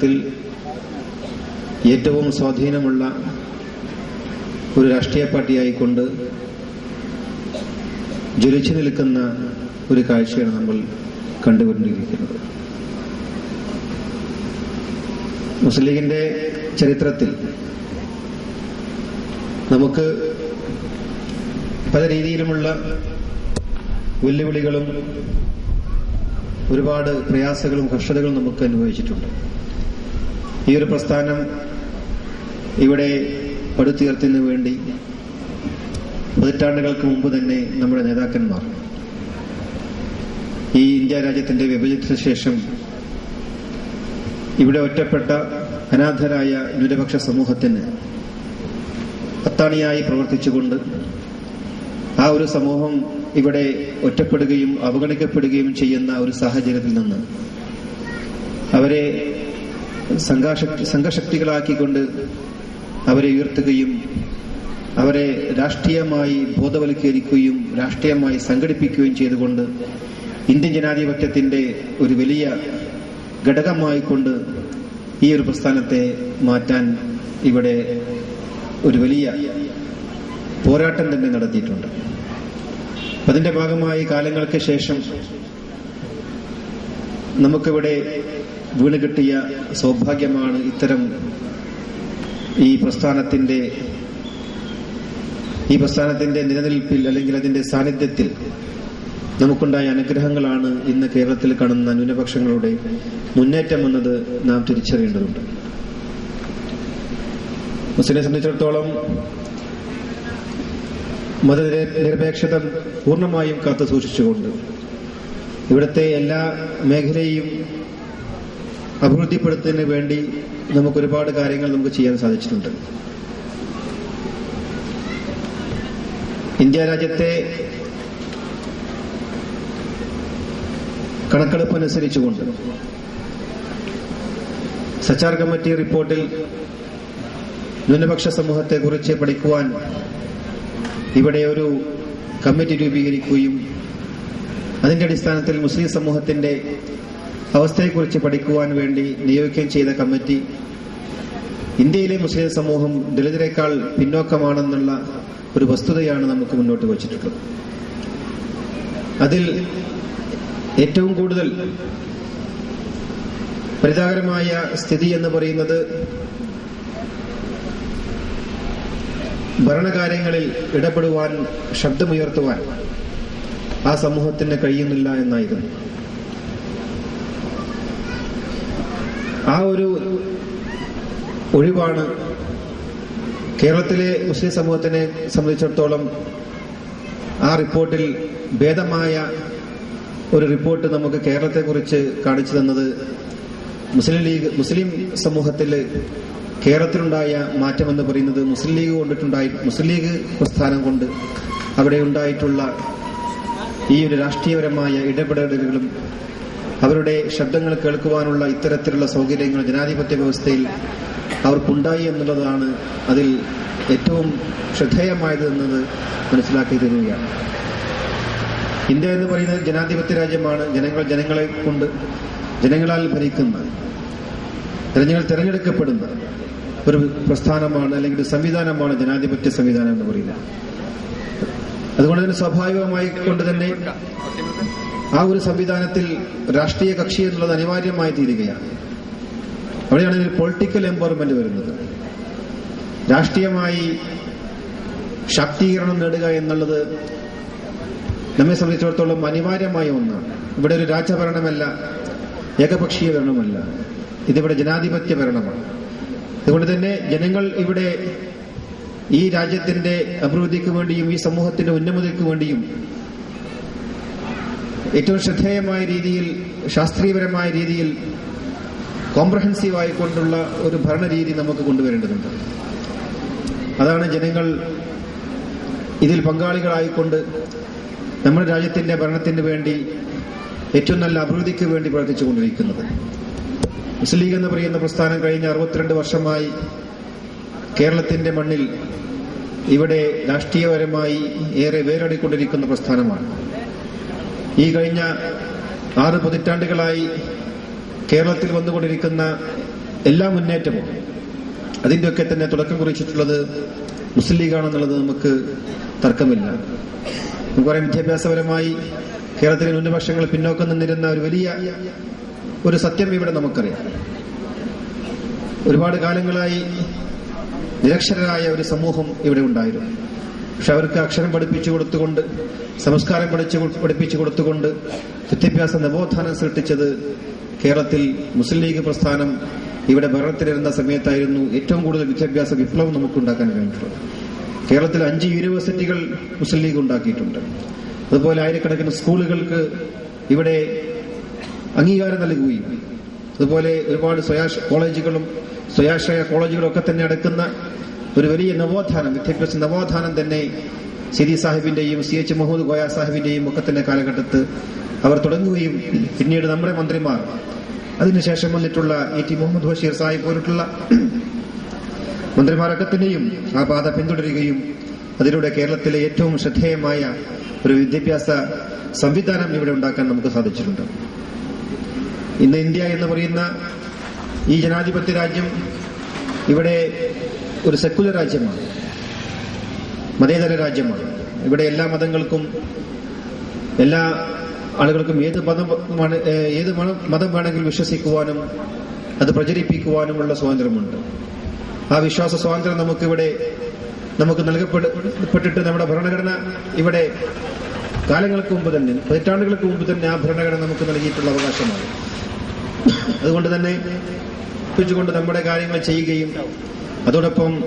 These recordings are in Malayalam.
രാജ്യത്തിൽ ഏറ്റവും സ്വാധീനമുള്ള ഒരു രാഷ്ട്രീയ പാർട്ടിയായിക്കൊണ്ട് ജ്വലിച്ചു നിൽക്കുന്ന ഒരു കാഴ്ചയാണ് നമ്മൾ കണ്ടുകൊണ്ടിരിക്കുന്നത് മുസ്ലിം ലീഗിന്റെ ചരിത്രത്തിൽ നമുക്ക് പല രീതിയിലുമുള്ള വെല്ലുവിളികളും ഒരുപാട് പ്രയാസങ്ങളും കഷ്ടതകളും നമുക്ക് അനുഭവിച്ചിട്ടുണ്ട്. ഈ ഒരു പ്രസ്ഥാനം ഇവിടെ പടുത്തുയർത്തിന് വേണ്ടി പതിറ്റാണ്ടുകൾക്ക് മുമ്പ് തന്നെ നമ്മുടെ നേതാക്കന്മാർ ഈ ഇന്ത്യ രാജ്യത്തിന്റെ വിഭജനത്തിന് ശേഷം ഇവിടെ ഒറ്റപ്പെട്ട അനാഥരായ ന്യൂനപക്ഷ സമൂഹത്തിന് അത്താണിയായി പ്രവർത്തിച്ചുകൊണ്ട് ആ ഒരു സമൂഹം ഇവിടെ ഒറ്റപ്പെടുകയും അവഗണിക്കപ്പെടുകയും ചെയ്യുന്ന ഒരു സാഹചര്യത്തിൽ നിന്ന് അവരെ സംഘാശക്തി സംഘശക്തികളാക്കിക്കൊണ്ട് അവരെ ഉയർത്തുകയും അവരെ രാഷ്ട്രീയമായി ബോധവൽക്കരിക്കുകയും രാഷ്ട്രീയമായി സംഘടിപ്പിക്കുകയും ചെയ്തുകൊണ്ട് ഇന്ത്യൻ ജനാധിപത്യത്തിന്റെ ഒരു വലിയ ഘടകമായിക്കൊണ്ട് ഈ ഒരു പ്രസ്ഥാനത്തെ മാറ്റാൻ ഇവിടെ ഒരു വലിയ പോരാട്ടം തന്നെ നടത്തിയിട്ടുണ്ട്. അതിന്റെ ഭാഗമായി കാലങ്ങൾക്ക് ശേഷം നമുക്കിവിടെ വീണ് കിട്ടിയ സൗഭാഗ്യമാണ് ഇത്തരം ഈ പ്രസ്ഥാനത്തിന്റെ ഈ പ്രസ്ഥാനത്തിന്റെ നിലനിൽപ്പിൽ അല്ലെങ്കിൽ അതിന്റെ സാന്നിധ്യത്തിൽ നമുക്കുണ്ടായ അനുഗ്രഹങ്ങളാണ് ഇന്ന് കേരളത്തിൽ കാണുന്ന ന്യൂനപക്ഷങ്ങളുടെ മുന്നേറ്റം എന്നത് നാം തിരിച്ചറിയേണ്ടതുണ്ട്. മുസ്ലിനെ സംബന്ധിച്ചിടത്തോളം മതനിരപേക്ഷത പൂർണമായും കാത്തു സൂക്ഷിച്ചുകൊണ്ട് ഇവിടുത്തെ എല്ലാ മേഖലയും അഭിവൃദ്ധിപ്പെടുത്തുന്നതിന് വേണ്ടി നമുക്ക് ഒരുപാട് കാര്യങ്ങൾ നമുക്ക് ചെയ്യാൻ സാധിച്ചിട്ടുണ്ട്. ഇന്ത്യ രാജ്യത്തെ കണക്കെടുപ്പ് അനുസരിച്ചുകൊണ്ട് സച്ചാർ കമ്മിറ്റി റിപ്പോർട്ടിൽ ന്യൂനപക്ഷ സമൂഹത്തെക്കുറിച്ച് പഠിക്കുവാൻ ഇവിടെ ഒരു കമ്മിറ്റി രൂപീകരിക്കുകയും അതിന്റെ അടിസ്ഥാനത്തിൽ മുസ്ലിം സമൂഹത്തിന്റെ അവസ്ഥയെക്കുറിച്ച് പഠിക്കുവാൻ വേണ്ടി നിയോഗിക്കുകയും ചെയ്ത കമ്മിറ്റി ഇന്ത്യയിലെ മുസ്ലിം സമൂഹം ദളിതരെക്കാൾ പിന്നോക്കമാണെന്നുള്ള ഒരു വസ്തുതയാണ് നമുക്ക് മുന്നോട്ട് വച്ചിട്ടുള്ളത്. അതിൽ ഏറ്റവും കൂടുതൽ പരിതാകരമായ സ്ഥിതി എന്ന് പറയുന്നത് ഭരണകാര്യങ്ങളിൽ ഇടപെടുവാൻ ശബ്ദമുയർത്തുവാൻ ആ സമൂഹത്തിന് കഴിയുന്നില്ല എന്നായിരുന്നു. ആ ഒരു ഒഴിവാണ്. കേരളത്തിലെ മുസ്ലിം സമൂഹത്തിനെ സംബന്ധിച്ചിടത്തോളം ആ റിപ്പോർട്ടിൽ ഭേദമായ ഒരു റിപ്പോർട്ട് നമുക്ക് കേരളത്തെക്കുറിച്ച് കാണിച്ചു തന്നത് മുസ്ലിം ലീഗ് മുസ്ലിം സമൂഹത്തിൽ കേരളത്തിലുണ്ടായ മാറ്റം എന്ന് പറയുന്നത് മുസ്ലിം ലീഗ് കൊണ്ടിട്ടുണ്ടായി മുസ്ലിം ലീഗ് പ്രസ്ഥാനം കൊണ്ട് അവിടെ ഉണ്ടായിട്ടുള്ള ഈ ഒരു രാഷ്ട്രീയപരമായ ഇടപെടലുകളും അവരുടെ ശബ്ദങ്ങൾ കേൾക്കുവാനുള്ള ഇത്തരത്തിലുള്ള സൗകര്യങ്ങൾ ജനാധിപത്യ വ്യവസ്ഥയിൽ അവർക്കുണ്ടായി എന്നുള്ളതാണ് അതിൽ ഏറ്റവും ശ്രദ്ധേയമായത് എന്നത് മനസ്സിലാക്കി തരികയാണ് ഇന്ത്യ എന്ന് പറയുന്നത് ജനാധിപത്യ രാജ്യമാണ്. ജനങ്ങൾ ജനങ്ങളെ കൊണ്ട് ജനങ്ങളാൽ ഭരിക്കുന്ന ജനങ്ങൾ തിരഞ്ഞെടുക്കപ്പെടുന്ന ഒരു പ്രസ്ഥാനമാണ് അല്ലെങ്കിൽ സംവിധാനമാണ് ജനാധിപത്യ സംവിധാനം എന്ന് പറയുന്നത്. അതുകൊണ്ട് തന്നെ സ്വാഭാവികമായി കൊണ്ട് തന്നെ ആ ഒരു സംവിധാനത്തിൽ രാഷ്ട്രീയ കക്ഷി എന്നുള്ളത് അനിവാര്യമായി തീരുകയാണ്. അവിടെയാണ് ഇതിൽ പൊളിറ്റിക്കൽ എംപവർമെന്റ് വരുന്നത്. രാഷ്ട്രീയമായി ശാക്തീകരണം നേടുക എന്നുള്ളത് നമ്മെ സംബന്ധിച്ചിടത്തോളം അനിവാര്യമായ ഒന്നാണ്. ഇവിടെ ഒരു രാജഭരണമല്ല ഏകപക്ഷീയ ഭരണമല്ല. ഇതിവിടെ ജനാധിപത്യ ഭരണമാണ്. അതുകൊണ്ട് തന്നെ ജനങ്ങൾ ഇവിടെ ഈ രാജ്യത്തിന്റെ അഭിവൃദ്ധിക്ക് വേണ്ടിയും ഈ സമൂഹത്തിന്റെ ഉന്നമതിക്ക് വേണ്ടിയും ഏറ്റവും ശ്രദ്ധേയമായ രീതിയിൽ ശാസ്ത്രീയപരമായ രീതിയിൽ കോംപ്രഹെൻസീവ് ആയിക്കൊണ്ടുള്ള ഒരു ഭരണരീതി നമുക്ക് കൊണ്ടുവരേണ്ടതുണ്ട്. അതാണ് ജനങ്ങൾ ഇതിൽ പങ്കാളികളായിക്കൊണ്ട് നമ്മുടെ രാജ്യത്തിന്റെ ഭരണത്തിന് വേണ്ടി ഏറ്റവും നല്ല അഭിവൃദ്ധിക്ക് വേണ്ടി പ്രവർത്തിച്ചുകൊണ്ടിരിക്കുന്നത്. മുസ്ലിം ലീഗ് എന്ന് പറയുന്ന പ്രസ്ഥാനം കഴിഞ്ഞ അറുപത്തിരണ്ട് വർഷമായി കേരളത്തിന്റെ മണ്ണിൽ ഇവിടെ രാഷ്ട്രീയപരമായി ഏറെ വേരടിക്കൊണ്ടിരിക്കുന്ന പ്രസ്ഥാനമാണ്. ഈ കഴിഞ്ഞ ആറ് പതിറ്റാണ്ടുകളായി കേരളത്തിൽ വന്നുകൊണ്ടിരിക്കുന്ന എല്ലാ മുന്നേറ്റവും അതിന്റെയൊക്കെ തന്നെ തുടക്കം കുറിച്ചിട്ടുള്ളത് മുസ്ലിം ലീഗാണെന്നുള്ളത് നമുക്ക് തർക്കമില്ല. നമുക്ക് പറയാം വിദ്യാഭ്യാസപരമായി കേരളത്തിലെ ന്യൂനപക്ഷങ്ങൾ പിന്നോക്കം നിന്നിരുന്ന ഒരു വലിയ ഒരു സത്യം ഇവിടെ നമുക്കറിയാം. ഒരുപാട് കാലങ്ങളായി നിരക്ഷരായ ഒരു സമൂഹം ഇവിടെ ഉണ്ടായിരുന്നു. പക്ഷെ അവർക്ക് അക്ഷരം പഠിപ്പിച്ചു കൊടുത്തുകൊണ്ട് സംസ്കാരം പഠിച്ചു പഠിപ്പിച്ചു കൊടുത്തുകൊണ്ട് വിദ്യാഭ്യാസ നവോത്ഥാനം സൃഷ്ടിച്ചത് കേരളത്തിൽ മുസ്ലിം ലീഗ് പ്രസ്ഥാനം ഇവിടെ ഭരണത്തിലിരുന്ന സമയത്തായിരുന്നു ഏറ്റവും കൂടുതൽ വിദ്യാഭ്യാസ വിപ്ലവം നമുക്ക് ഉണ്ടാക്കാൻ കഴിഞ്ഞിട്ടുള്ളത്. കേരളത്തിൽ അഞ്ച് യൂണിവേഴ്സിറ്റികൾ മുസ്ലിം ലീഗ് ഉണ്ടാക്കിയിട്ടുണ്ട്. അതുപോലെ ആയിരക്കണക്കിന് സ്കൂളുകൾക്ക് ഇവിടെ അംഗീകാരം നൽകുകയും അതുപോലെ ഒരുപാട് സ്വയാശ കോളേജുകളും സ്വയാശ്രയ കോളേജുകളും ഒക്കെ തന്നെ അടക്കുന്ന ഒരു വലിയ നവോത്ഥാനം വിദ്യാഭ്യാസ നവോത്ഥാനം തന്നെ സിദി സാഹിബിന്റെയും സി എച്ച് മുഹമ്മദ് ഗോയ സാഹിബിന്റെയും ഒക്കെ തന്നെ കാലഘട്ടത്ത് അവർ തുടങ്ങുകയും പിന്നീട് നമ്മുടെ മന്ത്രിമാർ അതിനുശേഷം വന്നിട്ടുള്ള എ ടി മുഹമ്മദ് ബഷീർ സാഹിബ് പോലുള്ള മന്ത്രിമാരൊക്കെ തന്നെയും ആ പാത പിന്തുടരുകയും അതിലൂടെ കേരളത്തിലെ ഏറ്റവും ശ്രദ്ധേയമായ ഒരു വിദ്യാഭ്യാസ സംവിധാനം ഇവിടെ ഉണ്ടാക്കാൻ നമുക്ക് സാധിച്ചിട്ടുണ്ട്. ഇന്ന് ഇന്ത്യ എന്ന് പറയുന്ന ഈ ജനാധിപത്യ രാജ്യം ഇവിടെ ഒരു സെക്കുലർ രാജ്യമാണ്. മതേതര രാജ്യമാണ്. ഇവിടെ എല്ലാ മതങ്ങൾക്കും എല്ലാ ആളുകൾക്കും ഏത് ഏഹ് ഏത് മതം- വേണമെങ്കിൽ വിശ്വസിക്കുവാനും അത് പ്രചരിപ്പിക്കുവാനുമുള്ള സ്വാതന്ത്ര്യമുണ്ട്. ആ വിശ്വാസ സ്വാതന്ത്ര്യം നമുക്കിവിടെ നമുക്ക് നൽകപ്പെട്ടിട്ട് നമ്മുടെ ഭരണഘടന ഇവിടെ കാലങ്ങൾക്ക് മുമ്പ് തന്നെ പതിറ്റാണ്ടുകൾക്ക് മുമ്പ് തന്നെ ആ ഭരണഘടന നമുക്ക് നൽകിയിട്ടുള്ള അവകാശമാണ്. അതുകൊണ്ട് തന്നെ കൊണ്ട് നമ്മുടെ കാര്യങ്ങൾ ചെയ്യുകയും അതോടൊപ്പം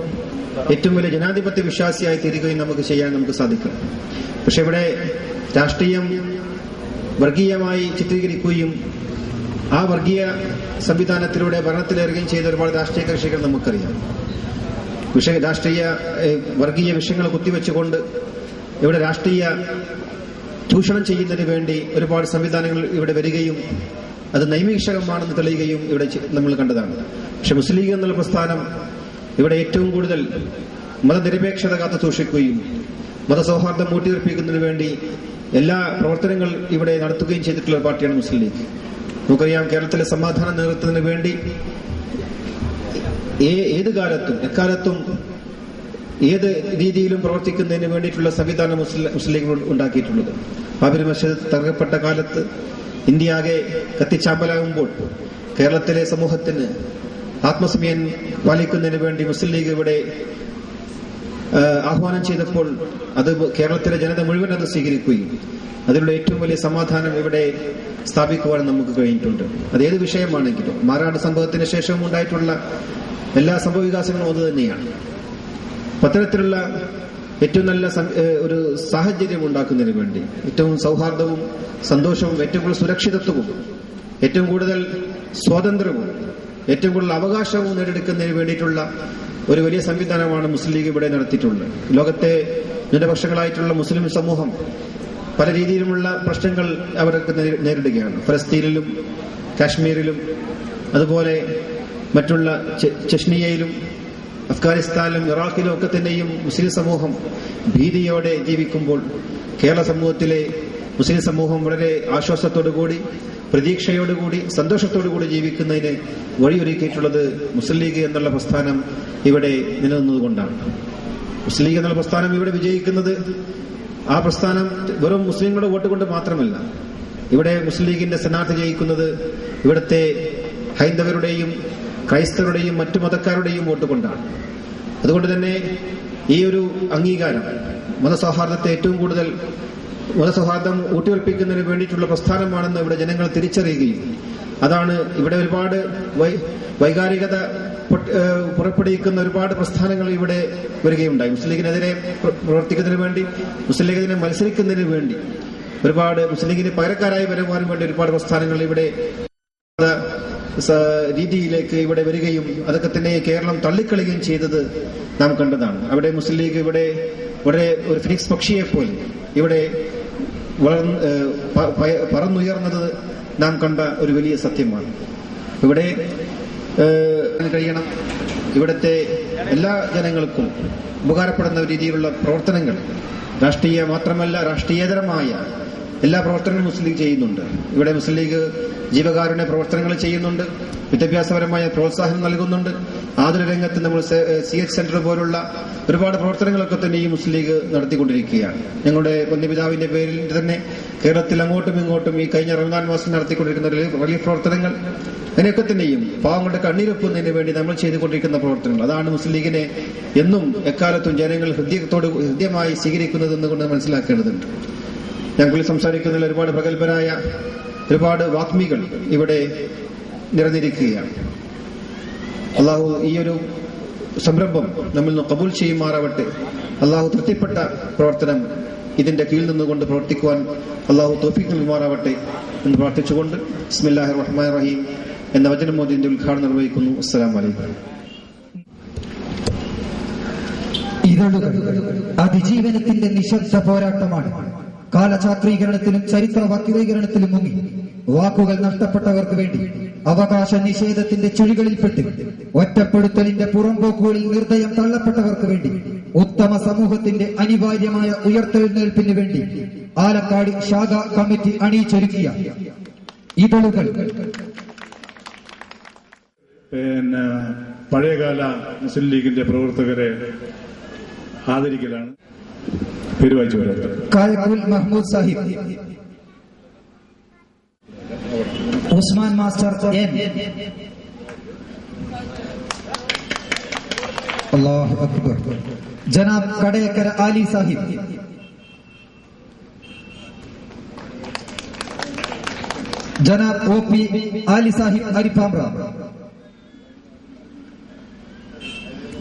ഏറ്റവും വലിയ ജനാധിപത്യ വിശ്വാസിയായി തീരുകയും നമുക്ക് ചെയ്യാൻ നമുക്ക് സാധിക്കും. പക്ഷെ ഇവിടെ രാഷ്ട്രീയം വർഗീയമായി ചിത്രീകരിക്കുകയും ആ വർഗീയ സംവിധാനത്തിലൂടെ ഭരണത്തിലേറുകയും ചെയ്ത ഒരുപാട് രാഷ്ട്രീയ കക്ഷികൾ നമുക്കറിയാം. വിഷയ രാഷ്ട്രീയ വർഗീയ വിഷയങ്ങൾ കുത്തിവെച്ചുകൊണ്ട് ഇവിടെ രാഷ്ട്രീയ ചൂഷണം ചെയ്യുന്നതിന് വേണ്ടി ഒരുപാട് സംവിധാനങ്ങൾ ഇവിടെ വരികയും അത് നൈമിഷകമാണെന്ന് തെളിയുകയും ഇവിടെ നമ്മൾ കണ്ടതാണ്. പക്ഷെ മുസ്ലിം ലീഗ് എന്നുള്ള പ്രസ്ഥാനം ഇവിടെ ഏറ്റവും കൂടുതൽ മതനിരപേക്ഷത കാത്തു സൂക്ഷിക്കുകയും മതസൗഹാർദ്ദം ഊട്ടിയുറപ്പിക്കുന്നതിന് വേണ്ടി എല്ലാ പ്രവർത്തനങ്ങൾ ഇവിടെ നടത്തുകയും ചെയ്തിട്ടുള്ള പാർട്ടിയാണ് മുസ്ലിം ലീഗ്. നമുക്കറിയാം കേരളത്തിലെ സമാധാനം നിലനിർത്തുന്നതിന് വേണ്ടി ഏത് കാലത്തും എക്കാലത്തും ഏത് രീതിയിലും പ്രവർത്തിക്കുന്നതിന് വേണ്ടിയിട്ടുള്ള സംവിധാനം മുസ്ലിം ലീഗ് ഉണ്ടാക്കിയിട്ടുള്ളത്. ബാബരി മസ്ജിദ് തകർക്കപ്പെട്ട കാലത്ത് ഇന്ത്യ ആകെ കത്തിച്ചാമ്പലാകുമ്പോൾ കേരളത്തിലെ സമൂഹത്തിന് ആത്മസമയം പാലിക്കുന്നതിന് വേണ്ടി മുസ്ലിം ലീഗ് ഇവിടെ ആഹ്വാനം ചെയ്തപ്പോൾ അത് കേരളത്തിലെ ജനത മുഴുവൻ അത് സ്വീകരിക്കുകയും അതിലുള്ള ഏറ്റവും വലിയ സമാധാനം ഇവിടെ സ്ഥാപിക്കുവാൻ നമുക്ക് കഴിഞ്ഞിട്ടുണ്ട്. അത് ഏത് വിഷയമാണെങ്കിലും മാറാട് സംഭവത്തിന് ശേഷം ഉണ്ടായിട്ടുള്ള എല്ലാ സംഭവ വികാസങ്ങളും അത് തന്നെയാണ്. അത്തരത്തിലുള്ള ഏറ്റവും നല്ല ഒരു സാഹചര്യം ഉണ്ടാക്കുന്നതിന് വേണ്ടി ഏറ്റവും സൗഹാർദ്ദവും സന്തോഷവും ഏറ്റവും കൂടുതൽ സുരക്ഷിതത്വവും ഏറ്റവും കൂടുതൽ സ്വാതന്ത്ര്യവും ഏറ്റവും കൂടുതൽ അവകാശവും നേടിയെടുക്കുന്നതിന് വേണ്ടിയിട്ടുള്ള ഒരു വലിയ സംവിധാനമാണ് മുസ്ലിം ലീഗ് ഇവിടെ നടത്തിയിട്ടുള്ളത്. ലോകത്തെ ന്യൂനപക്ഷങ്ങളായിട്ടുള്ള മുസ്ലിം സമൂഹം പല രീതിയിലുമുള്ള പ്രശ്നങ്ങൾ അവർക്ക് നേരിടുകയാണ്. ഫലസ്തീനിലും കാശ്മീരിലും അതുപോലെ മറ്റുള്ള ചെഷ്നിയയിലും അഫ്ഗാനിസ്ഥാനിലും ഇറാഖിലും ഒക്കെ തന്നെയും മുസ്ലിം സമൂഹം ഭീതിയോടെ ജീവിക്കുമ്പോൾ കേരള സമൂഹത്തിലെ മുസ്ലിം സമൂഹം വളരെ ആശ്വാസത്തോടുകൂടി പ്രതീക്ഷയോടുകൂടി സന്തോഷത്തോടുകൂടി ജീവിക്കുന്നതിന് വഴിയൊരുക്കിയിട്ടുള്ളത് മുസ്ലിം ലീഗ് എന്നുള്ള പ്രസ്ഥാനം ഇവിടെ നിലനിന്നതുകൊണ്ടാണ്. മുസ്ലിം ലീഗ് എന്നുള്ള പ്രസ്ഥാനം ഇവിടെ വിജയിക്കുന്നത് ആ പ്രസ്ഥാനം വെറും മുസ്ലിങ്ങളുടെ വോട്ട് കൊണ്ട് മാത്രമല്ല ഇവിടെ മുസ്ലിം ലീഗിന്റെ സ്ഥാനാർത്ഥി ജയിക്കുന്നത് ഇവിടുത്തെ ഹൈന്ദവരുടെയും ക്രൈസ്തവരുടെയും മറ്റു മതക്കാരുടെയും വോട്ട് കൊണ്ടാണ്. അതുകൊണ്ട് തന്നെ ഈ ഒരു അംഗീകാരം മതസൗഹാർദ്ദത്തെ ഏറ്റവും കൂടുതൽ മതസൗഹാർദ്ദം ഊട്ടിയുറപ്പിക്കുന്നതിന് വേണ്ടിയിട്ടുള്ള പ്രസ്ഥാനമാണെന്ന് ഇവിടെ ജനങ്ങൾ തിരിച്ചറിയുകയും അതാണ് ഇവിടെ ഒരുപാട് വൈകാരികത പുറപ്പെടുവിക്കുന്ന ഒരുപാട് പ്രസ്ഥാനങ്ങൾ ഇവിടെ വരികയുണ്ടായി. മുസ്ലിം ലീഗിനെതിരെ പ്ര- പ്രവർത്തിക്കുന്നതിന് വേണ്ടി മുസ്ലിം ലീഗിനെ മത്സരിക്കുന്നതിന് വേണ്ടി ഒരുപാട് മുസ്ലിം ലീഗിന് പകരക്കാരായി വരുവാനും വേണ്ടി ഒരുപാട് പ്രസ്ഥാനങ്ങൾ ഇവിടെ രീതിയിലേക്ക് ഇവിടെ വരികയും അതൊക്കെ തന്നെ കേരളം തള്ളിക്കളയുകയും ചെയ്തത് നാം കണ്ടതാണ്. അവിടെ മുസ്ലിം ലീഗ് ഇവിടെ വളരെ ഒരു ഫിനിക്സ് പക്ഷിയെ പോലെ ഇവിടെ വളർന്ന് പറന്നുയർന്നത് നാം കണ്ട ഒരു വലിയ സത്യമാണ്. ഇവിടെ കഴിയണം. ഇവിടുത്തെ എല്ലാ ജനങ്ങൾക്കും ഉപകാരപ്പെടുന്ന രീതിയിലുള്ള പ്രവർത്തനങ്ങൾ രാഷ്ട്രീയ മാത്രമല്ല രാഷ്ട്രീയേതരമായ എല്ലാ പ്രവർത്തനങ്ങളും മുസ്ലിം ലീഗ് ചെയ്യുന്നുണ്ട്. ഇവിടെ മുസ്ലിം ലീഗ് ജീവകാരുണ്യ പ്രവർത്തനങ്ങൾ ചെയ്യുന്നുണ്ട്. വിദ്യാഭ്യാസപരമായ പ്രോത്സാഹനം നൽകുന്നുണ്ട്. ആതുര രംഗത്ത് നമ്മൾ സി എച്ച് സെന്റർ പോലുള്ള ഒരുപാട് പ്രവർത്തനങ്ങളൊക്കെ തന്നെ ഈ മുസ്ലിം ലീഗ് നടത്തിക്കൊണ്ടിരിക്കുകയാണ്. ഞങ്ങളുടെ പൊന്നിപിതാവിന്റെ പേരിൽ തന്നെ കേരളത്തിൽ അങ്ങോട്ടും ഇങ്ങോട്ടും ഈ കഴിഞ്ഞ റമദാൻ മാസം നടത്തിക്കൊണ്ടിരിക്കുന്ന റിലീഫ് പ്രവർത്തനങ്ങൾ അതിനൊക്കെ തന്നെയും പാവങ്ങളുടെ കണ്ണീരൊപ്പുന്നതിന് വേണ്ടി നമ്മൾ ചെയ്തുകൊണ്ടിരിക്കുന്ന പ്രവർത്തനങ്ങൾ. അതാണ് മുസ്ലിം ലീഗിനെ എന്നും എക്കാലത്തും ജനങ്ങൾ ഹൃദയത്തോട് ഹൃദ്യമായി സ്വീകരിക്കുന്നതെന്ന് കൊണ്ട് മനസ്സിലാക്കേണ്ടതുണ്ട്. ഞങ്ങളിൽ സംസാരിക്കുന്നതിൽ ഒരുപാട് പ്രഗത്ഭരായ ഒരുപാട് വാഗ്മികൾ ഇവിടെ നിറഞ്ഞിരിക്കുകയാണ്. അള്ളാഹു ഈ ഒരു സംരംഭം നമ്മൾ കബൂൽ ചെയ്യുമാറാവട്ടെ. അള്ളാഹു തൃപ്തിപ്പെട്ട പ്രവർത്തനം ഇതിന്റെ കീഴിൽ നിന്നുകൊണ്ട് പ്രവർത്തിക്കുവാൻ അള്ളാഹു തോഫിക്ക് നൽകുമാറാവട്ടെ എന്ന് പ്രാർത്ഥിച്ചുകൊണ്ട് ബിസ്മില്ലാഹിർ റഹ്മാൻ റഹീം എന്ന വചനം മോദിന്റെ ഉദ്ഘാടനം നിർവഹിക്കുന്നു. അസ്സലാം വലൈക്കും ഇതളുകൾ അതിജീവനത്തിന്റെ നിശബ്ദ പോരാട്ടമാണ്. കാലചാത്രീകരണത്തിലും ചരിത്ര വക്രീകരണത്തിലും മുങ്ങി. വാക്കുകൾ നഷ്ടപ്പെട്ടവർക്ക് വേണ്ടി അവകാശ നിഷേധത്തിന്റെ ചുഴികളിൽപ്പെട്ട് ഒറ്റപ്പെടുത്തലിന്റെ പുറംപോക്കുകളിൽ നിർദ്ദയം തള്ളപ്പെട്ടവർക്ക് വേണ്ടി ഉത്തമ സമൂഹത്തിന്റെ അനിവാര്യമായ ഉയർത്തെഴുന്നേൽപ്പിന് വേണ്ടി ആലക്കാട് ശാഖ കമ്മിറ്റി അണിയിച്ചൊരുക്കിയ ഇതളുകൾ. പിന്നെ പഴയകാല മുസ്ലിം ലീഗിന്റെ പ്രവർത്തകരെ ആദരിക്കലാണ്. കായക്കുൽ മഹ്മൂദ് സാഹിബ്. ഉസ്മാൻ മാസ്റ്റർ എൻ അല്ലാഹു അക്ബർ. ജനാബ് കടയക്കര ആലി സാഹിബ്. ജനാബ് O P Ali Sahib Arippambra.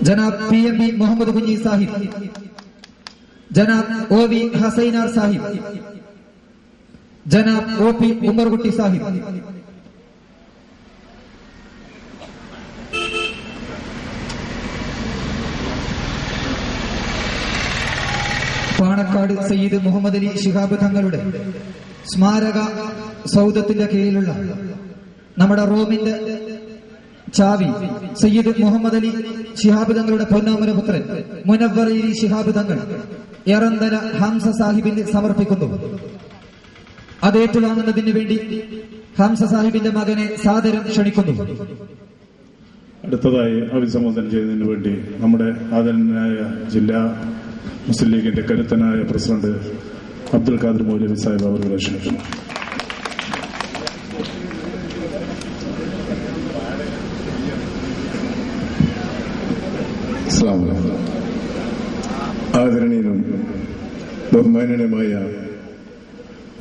ജനാബ് P M B Muhammad Kunhi Sahib. ജനാബ് ഒ വി ഹസൈനാർ സാഹിബ്. ജനാബ് ഒ പി ഉമർകുട്ടി സാഹിബ്. പാണക്കാട് സയ്യിദ് മുഹമ്മദ് അലി ശിഹാബ് തങ്ങളുടെ സ്മാരക സൗദത്തിന്റെ കീഴിലുള്ള നമ്മുടെ റോമിന്റെ ചാവി സയ്യിദ് മുഹമ്മദ് അലി ശിഹാബ് തങ്ങളുടെ പൊന്നാമന പുത്രൻ ശിഹാബ് തങ്ങൾ എറന്തല ഹംസ സാഹിബിന് സമർപ്പിക്കുന്നു. അത് ഏറ്റുവാങ്ങുന്നതിന് വേണ്ടി ഹംസ സാഹിബിന്റെ മകനെ സാദരം ക്ഷണിക്കുന്നു. അടുത്തതായി അഭിസംബോധന ചെയ്തതിന് വേണ്ടി നമ്മുടെ ആദരണീയനായ ജില്ലാ മുസ്ലിം ലീഗിന്റെ കരുത്തനായ പ്രസിഡന്റ് അബ്ദുൽ ഖാദർ മൗലവി സാഹിബ് അവരുടെ ക്ഷണിക്കുന്നു. അസ്സാം വലൈക്കും. ആദരണീയനും ബഹുമാനീയനുമായ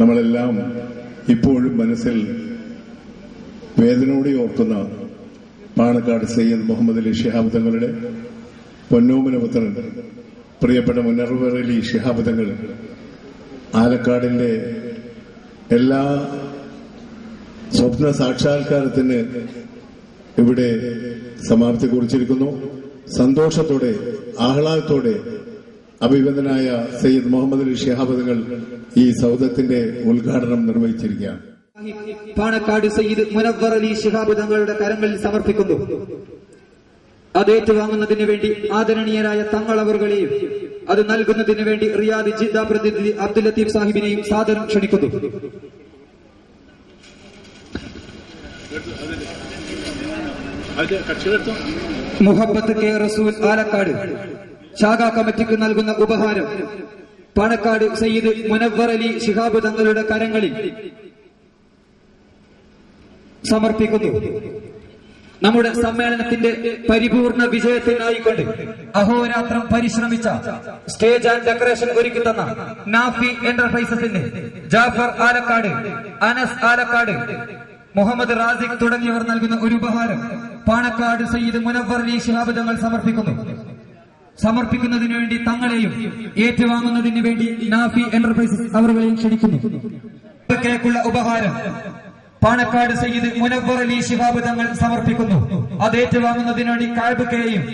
നമ്മളെല്ലാം ഇപ്പോഴും മനസ്സിൽ വേദനയോടെ ഓർക്കുന്ന പാണക്കാട് സയ്യദ് മുഹമ്മദ് അലി ഷിഹാബ് തങ്ങളുടെ പൊന്നോമനപുത്രൻ പ്രിയപ്പെട്ട മുനർവർ അലി ഷിഹാബ് തങ്ങൾ ആലക്കാടിന്റെ എല്ലാ സ്വപ്ന സാക്ഷാത്കാരത്തിന് ഇവിടെ സമാപ്തി കുറിച്ചിരിക്കുന്നു. സന്തോഷത്തോടെ ആഹ്ലാദത്തോടെ അഭിവന്ദനായ സയ്യിദ് മുഹമ്മദ് അലി ഷിഹാബദുകൾ ഈ സൗദത്തിന്റെ ഉദ്ഘാടനം നിർവഹിച്ചിരിക്കുകയാണ്. പാണക്കാട് സയ്യിദ് മുനവർ അലി ശിഹാബ് തങ്ങളുടെ കരങ്ങളിൽ സമർപ്പിക്കുന്നു. അത് ഏറ്റുവാങ്ങുന്നതിന് വേണ്ടി ആദരണീയരായ തങ്ങളവറുകളെയും അത് നൽകുന്നതിന് വേണ്ടി റിയാദ് ജിദ്ദ പ്രതിനിധി അബ്ദുൽ ലത്തീഫ് സാഹിബിനെയും സാദരം ക്ഷണിക്കുന്നു. മുഹബത്ത് കെ റസൂൽ ആലക്കാട്. ശാഖാ കമ്മിറ്റിക്ക് നൽകുന്ന ഉപഹാരം പാണക്കാട് സയ്യിദ് മുനവർ അലി ശിഹാബ് തങ്ങളുടെ കരങ്ങളിൽ സമർപ്പിക്കുന്നു. നമ്മുടെ സമ്മേളനത്തിന്റെ പരിപൂർണ വിജയത്തിനായിക്കൊണ്ട് അഹോരാത്രം പരിശ്രമിച്ച സ്റ്റേജ് ആൻഡ് ഡെക്കറേഷൻ ഒരുക്കി തന്ന നാഫി എന്റർപ്രൈസസിന് ജാഫർ ആലക്കാട് അനസ് ആലക്കാട് മുഹമ്മദ് റാസിഖ് തുടങ്ങിയവർ നൽകുന്ന ഒരു ഉപഹാരം പാണക്കാട് സയ്യിദ് മുനവർ അലി ശിഹാബ് തങ്ങൾ സമർപ്പിക്കുന്നു. സമർപ്പിക്കുന്നതിന് വേണ്ടി തങ്ങളെയും ഏറ്റുവാങ്ങുന്നതിന് വേണ്ടി നാഫി എന്റർപ്രൈസസ് അവരുകളെയും ക്ഷണിക്കുന്നു. കേക്കുള്ള ഉപഹാരം പാണക്കാട് സയ്യിദ് മുനവർ അലി ശിഹാബ് തങ്ങൾ സമർപ്പിക്കുന്നു. അത് ഏറ്റുവാങ്ങുന്നതിന് വേണ്ടി കാഴ്ബക്കെയും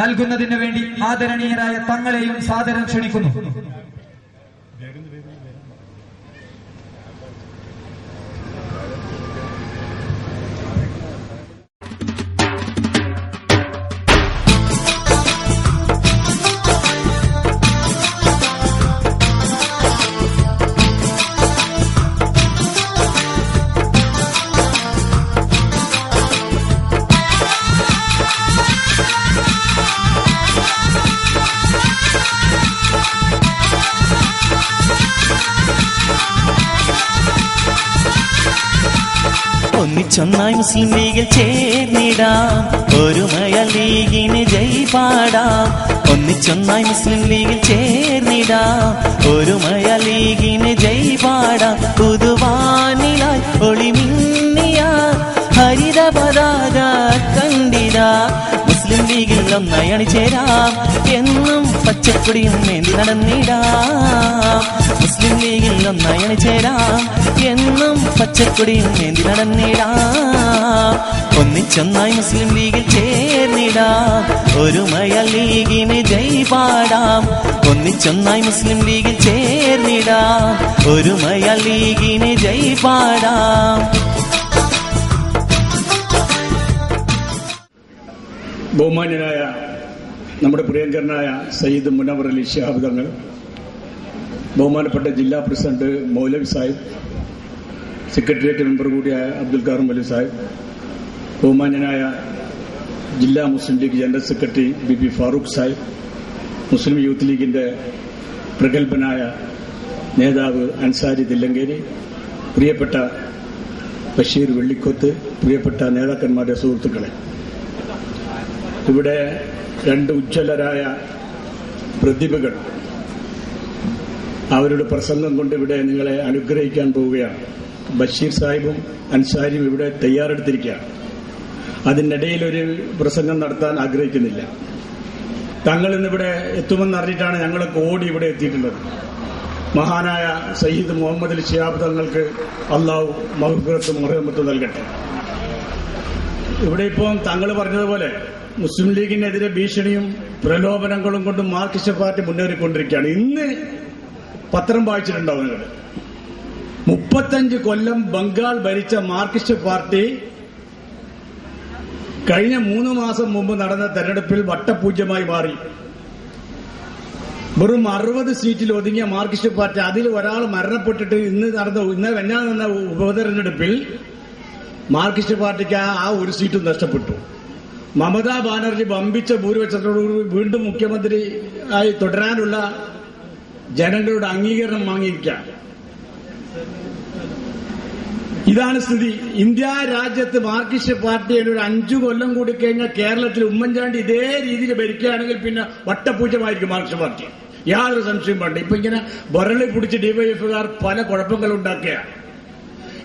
നൽകുന്നതിന് വേണ്ടി ആദരണീയരായ തങ്ങളെയും സാദരം ക്ഷണിക്കുന്നു. ഒന്നിച്ചൊന്നായി മുസ്ലിം ലീഗിൽ ചേർന്നിടാം. ഒരുമയ ലീഗിന് ജയ് പാടാം ഒന്നിച്ചൊന്നായി മുസ്ലിം ലീഗിൽ ചേർന്നിടാം. ഒരുമയ ലീഗിന് ജയ് പാടാം പുതുവാനിലായി ഒളിമിന്നിയ. ഹരിത പതാക മുസ്ലിം ചേരാം. എന്നും പച്ചക്കൊടിയും മേന്തി നടന്നിടാം. മുസ്ലിം ലീഗിൽ ഒന്നയണി ചേരാം. എന്നും പച്ചക്കൊടിയും മേന്തി നടന്നിടാം. ഒന്നിച്ചൊന്നായി മുസ്ലിം ലീഗിൽ ചേർന്നിടാം. ഒരുമയ ലീഗിന് ജയ് പാടാം ഒന്നിച്ചൊന്നായി മുസ്ലിം ലീഗിൽ ചേർന്നിടാം. ഒരുമയ ലീഗിന് ജയ് പാടാം ബഹുമാന്യനായ നമ്മുടെ പ്രിയങ്കരനായ സയ്യിദ് മുനവർ അലി ശിഹാബ് തങ്ങൾ ബഹുമാനപ്പെട്ട ജില്ലാ president Moulavi Sahib secretariat member കൂടിയായ അബ്ദുൽ കാറും അലി സാഹിബ് ബഹുമാന്യനായ ജില്ലാ Muslim League general secretary B P Farooq Sahib Muslim Youth ലീഗിന്റെ പ്രഗത്ഭനായ നേതാവ് അൻസാരി തില്ലങ്കേരി പ്രിയപ്പെട്ട ബഷീർ വെള്ളിക്കൊത്ത് പ്രിയപ്പെട്ട നേതാക്കന്മാരുടെ സുഹൃത്തുക്കളെ ഇവിടെ രണ്ട് ഉജ്ജ്വലരായ പ്രതിഭകൾ അവരുടെ പ്രസംഗം കൊണ്ട് ഇവിടെ നിങ്ങളെ അനുഗ്രഹിക്കാൻ പോവുകയാണ്. ബഷീർ സാഹിബും അൻസാരിയും ഇവിടെ തയ്യാറെടുത്തിരിക്കുകയാണ്. അതിനിടയിൽ ഒരു പ്രസംഗം നടത്താൻ ആഗ്രഹിക്കുന്നില്ല. തങ്ങൾ ഇന്നിവിടെ എത്തുമെന്ന് അറിഞ്ഞിട്ടാണ് ഞങ്ങളൊക്കെ ഓടി ഇവിടെ എത്തിയിട്ടുള്ളത്. മഹാനായ സയ്യിദ് മുഹമ്മദ് അലി ഷിയാബ് തങ്ങൾക്ക് അള്ളാഹു മഹബുറത്തും മുഹമ്മത്തും നൽകട്ടെ. ഇവിടെ ഇപ്പം തങ്ങൾ പറഞ്ഞതുപോലെ മുസ്ലിം ലീഗിനെതിരെ ഭീഷണിയും പ്രലോഭനങ്ങളും കൊണ്ട് മാർക്സിസ്റ്റ് പാർട്ടി മുന്നേറിക്കൊണ്ടിരിക്കുകയാണ്. ഇന്ന് പത്രം വായിച്ചിട്ടുണ്ടാവും നിങ്ങൾ. മുപ്പത്തഞ്ച് കൊല്ലം ബംഗാൾ ഭരിച്ച മാർക്സിസ്റ്റ് പാർട്ടി കഴിഞ്ഞ മൂന്ന് മാസം മുമ്പ് നടന്ന തെരഞ്ഞെടുപ്പിൽ വട്ടപൂജ്യമായി മാറി. വെറും അറുപത് സീറ്റിൽ ഒതുങ്ങിയ മാർക്സിസ്റ്റ് പാർട്ടി അതിൽ ഒരാൾ മരണപ്പെട്ടിട്ട് ഇന്ന് നടന്ന ഇന്ന് വെഞ്ഞാൽ നടന്ന ഉപതെരഞ്ഞെടുപ്പിൽ മാർക്സിസ്റ്റ് പാർട്ടിക്ക് ആ ഒരു സീറ്റും നഷ്ടപ്പെട്ടു. മമതാ ബാനർജി വമ്പിച്ച ഭൂരിപക്ഷത്തോടുകൂടി വീണ്ടും മുഖ്യമന്ത്രി ആയി തുടരാനുള്ള ജനങ്ങളുടെ അംഗീകാരം വാങ്ങിയിരിക്കാം ഇതാണ് സ്ഥിതി. ഇന്ത്യ രാജ്യത്ത് മാർക്സിസ്റ്റ് പാർട്ടിയുടെ ഒരു അഞ്ചു കൊല്ലം കൂടി കഴിഞ്ഞാൽ കേരളത്തിൽ ഉമ്മൻചാണ്ടി ഇതേ രീതിയിൽ ഭരിക്കുകയാണെങ്കിൽ പിന്നെ വട്ടപൂജമായിരിക്കും മാർക്സിസ്റ്റ് പാർട്ടി. യാതൊരു സംശയം വേണ്ട. ഇപ്പൊ ഇങ്ങനെ വരളി പിടിച്ച് ഡിവൈഎഫുകാർ പല കുഴപ്പങ്ങൾ ഉണ്ടാക്കുകയാണ്.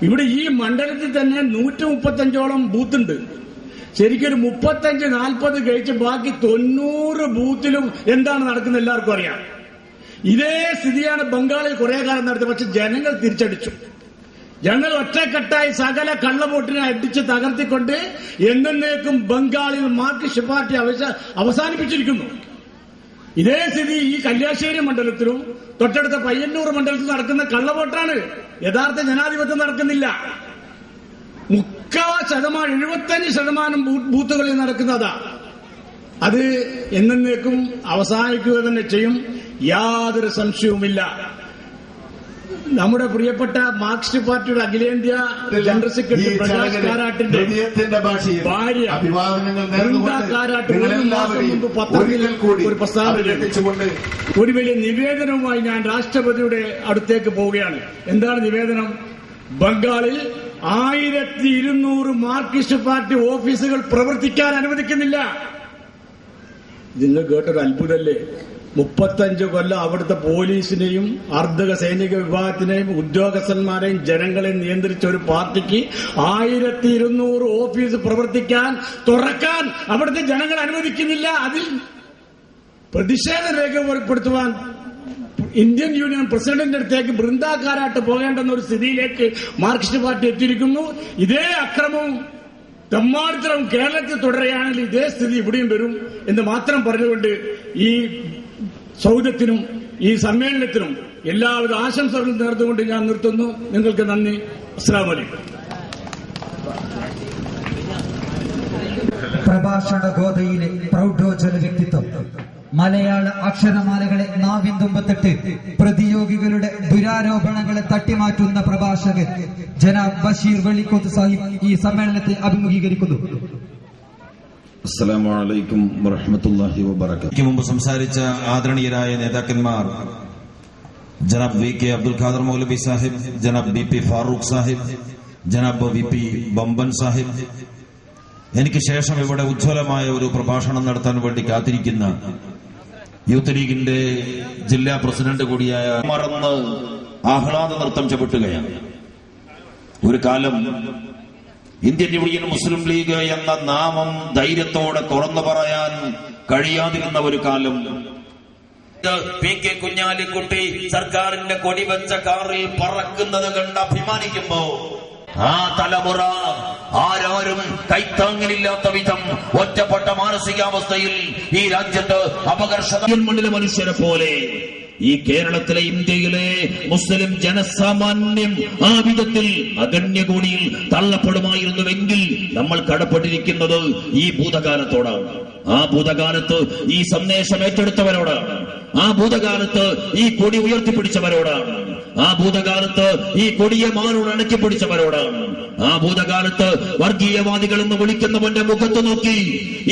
ഇവിടെ ഈ മണ്ഡലത്തിൽ തന്നെ നൂറ്റി മുപ്പത്തഞ്ചോളം ബൂത്തുണ്ട്. ശരിക്കും ഒരു മുപ്പത്തഞ്ച് നാൽപ്പത് കഴിച്ച് ബാക്കി തൊണ്ണൂറ് ബൂത്തിലും എന്താണ് നടക്കുന്നത് എല്ലാവർക്കും അറിയാം. ഇതേ സ്ഥിതിയാണ് ബംഗാളിൽ കുറെ കാലം നടത്തിയത്. പക്ഷെ ജനങ്ങൾ തിരിച്ചടിച്ചു. ഞങ്ങൾ ഒറ്റക്കെട്ടായി സകല കള്ളവോട്ടിനെ അടിച്ച് തകർത്തിക്കൊണ്ട് എന്നേക്കും ബംഗാളിൽ മാർക്സിസ്റ്റ് പാർട്ടി അവസ- അവസാനിപ്പിച്ചിരിക്കുന്നു. ഇതേ സ്ഥിതി ഈ കല്യാശ്ശേരി മണ്ഡലത്തിലും തൊട്ടടുത്ത പയ്യന്നൂർ മണ്ഡലത്തിൽ നടക്കുന്ന കള്ളവോട്ടാണ്. യഥാർത്ഥ ജനാധിപത്യം നടക്കുന്നില്ല. മുക്കാ ശതമാനം എഴുപത്തഞ്ച് ശതമാനം ബൂത്തുകളിൽ നടക്കുന്നതാ. അത് എന്നേക്കും അവസാനിക്കുക തന്നെ ചെയ്യും. യാതൊരു സംശയവുമില്ല. നമ്മുടെ പ്രിയപ്പെട്ട മാർക്സിസ്റ്റ് പാർട്ടിയുടെ അഖിലേന്ത്യാ ജനറൽ സെക്രട്ടറി പ്രകാശ് കാരാട്ടിന്റെ ഭാര്യ മുമ്പ് പത്രത്തിൽ ഒരു പ്രസ്താവന ഒരു വലിയ നിവേദനവുമായി ഞാൻ രാഷ്ട്രപതിയുടെ അടുത്തേക്ക് പോവുകയാണ്. എന്താണ് നിവേദനം? ബംഗാളിൽ ആയിരത്തി ഇരുന്നൂറ് മാർക്സിസ്റ്റ് പാർട്ടി ഓഫീസുകൾ പ്രവർത്തിക്കാൻ അനുവദിക്കുന്നില്ല. നിങ്ങൾ കേട്ടൊരു അത്ഭുതല്ലേ? മുപ്പത്തഞ്ച് കൊല്ലം അവിടുത്തെ പോലീസിനെയും അർദ്ധക സൈനിക വിഭാഗത്തിനെയും ഉദ്യോഗസ്ഥന്മാരെയും ജനങ്ങളെയും നിയന്ത്രിച്ച ഒരു പാർട്ടിക്ക് ആയിരത്തി ഇരുന്നൂറ് ഓഫീസ് പ്രവർത്തിക്കാൻ തുറക്കാൻ അവിടുത്തെ ജനങ്ങൾ അനുവദിക്കുന്നില്ല. അതിൽ പ്രതിഷേധം രേഖപ്പെടുത്തുവാൻ ഇന്ത്യൻ യൂണിയൻ പ്രസിഡന്റിന്റെ അടുത്തേക്ക് ബൃന്ദാക്കാരായിട്ട് പോകേണ്ടെന്ന ഒരു സ്ഥിതിയിലേക്ക് മാർക്സിസ്റ്റ് പാർട്ടി എത്തിയിരിക്കുന്നു. ഇതേ അക്രമവും തെമ്മാടിത്തരവും കേരളത്തിൽ തുടരുകയാണെങ്കിൽ ഇതേ സ്ഥിതി ഇവിടെയും വരും എന്ന് മാത്രം പറഞ്ഞുകൊണ്ട് ഈ സൗദത്തിനും ഈ സമ്മേളനത്തിനും എല്ലാവിധ ആശംസകളും നേർന്നുകൊണ്ട് ഞാൻ നിർത്തുന്നു. നിങ്ങൾക്ക് നന്ദി. അസ്സാം വലൈക്കും പ്രഭാഷണ ഗോതയിലെ പ്രൗഢോജ്വല വ്യക്തിത്വം. മലയാള അക്ഷരമാലകളെ നാവിൻ തുമ്പത്തിട്ട് പ്രതിയോഗികളുടെ ദുരാരോപണങ്ങളെ തട്ടിമാറ്റുന്ന പ്രഭാഷകൻ ജനാബ് ബഷീർ വെള്ളിക്കോത്ത് സാഹിബ് ഈ സമ്മേളനത്തെ അഭിമുഖീകരിക്കുന്നു. അസ്സലാമു അലൈക്കും വറഹ്മത്തുള്ളാഹി വബറകാതുഹു. എനിക്ക് മുമ്പ് സംസാരിച്ച ആദരണീയരായ നേതാക്കന്മാർ ജനാബ് വി കെ അബ്ദുൽ ഖാദർ മൗലബി സാഹിബ് ജനാബ് ബി പി ഫാറൂഖ് സാഹിബ് ജനാബ് വി പി ബമ്പൻ സാഹിബ്. എനിക്ക് ശേഷം ഇവിടെ ഉജ്ജ്വലമായ ഒരു പ്രഭാഷണം നടത്താൻ വേണ്ടി കാത്തിരിക്കുന്ന യൂത്ത് ലീഗിന്റെ ജില്ലാ പ്രസിഡന്റ് കൂടിയായ മറന്ന് ആഹ്ലാദ നൃത്തം ചവിട്ടുകയാണ്. ഒരു കാലം ഇന്ത്യൻ യൂണിയൻ മുസ്ലിം ലീഗ് എന്ന നാമം ധൈര്യത്തോടെ തുറന്നു പറയാൻ കഴിയാതിരുന്ന ഒരു കാലം. പി കെ കുഞ്ഞാലിക്കുട്ടി സർക്കാരിന്റെ കൊടി വെച്ച കാറിൽ പറക്കുന്നത് കണ്ട് അഭിമാനിക്കുമ്പോ ആ തലമുറ ആരാരും കൈത്താങ്ങലില്ലാത്ത വിധം ഒറ്റപ്പെട്ട മാനസികാവസ്ഥയിൽ ഈ രാജ്യത്ത് അപകർഷതയിൽ മനുഷ്യരെ പോലെ ഈ കേരളത്തിലെ ഇന്ത്യയിലെ മുസ്ലിം ജനസാമാന്യം ആ വിധത്തിൽ അഗണ്യകോണിയിൽ തള്ളപ്പെടുമായിരുന്നുവെങ്കിൽ നമ്മൾ കടപ്പെട്ടിരിക്കുന്നത് ഈ ഭൂതകാലത്തോടാണ്. ആ ഭൂതകാലത്ത് ഈ സന്ദേശം ഏറ്റെടുത്തവരോടാണ്. ആ ഭൂതകാലത്ത് ഈ കൊടി ഉയർത്തിപ്പിടിച്ചവരോടാണ്. ആ ഭൂതകാലത്ത് ഈ കൊടിയെ മാനോട് അണക്കി പിടിച്ചവരോടാണ്. ആ ഭൂതകാലത്ത് വർഗീയവാദികൾ എന്ന് വിളിക്കുന്നവന്റെ മുഖത്ത് നോക്കി.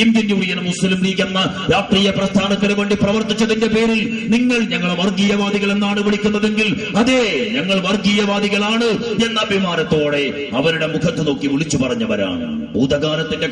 ഇന്ത്യൻ യൂണിയൻ മുസ്ലിം ലീഗ് എന്ന രാഷ്ട്രീയ പ്രസ്ഥാനത്തിന് വേണ്ടി പ്രവർത്തിച്ചതിന്റെ പേരിൽ നിങ്ങൾ ഞങ്ങൾ വർഗീയവാദികൾ എന്നാണ് വിളിക്കുന്നതെങ്കിൽ അതെ ഞങ്ങൾ വർഗീയവാദികളാണ് എന്ന അഭിമാനത്തോടെ അവരുടെ മുഖത്ത് നോക്കി വിളിച്ചു പറഞ്ഞവരാണ്. ഭൂതകാലത്തിന്റെ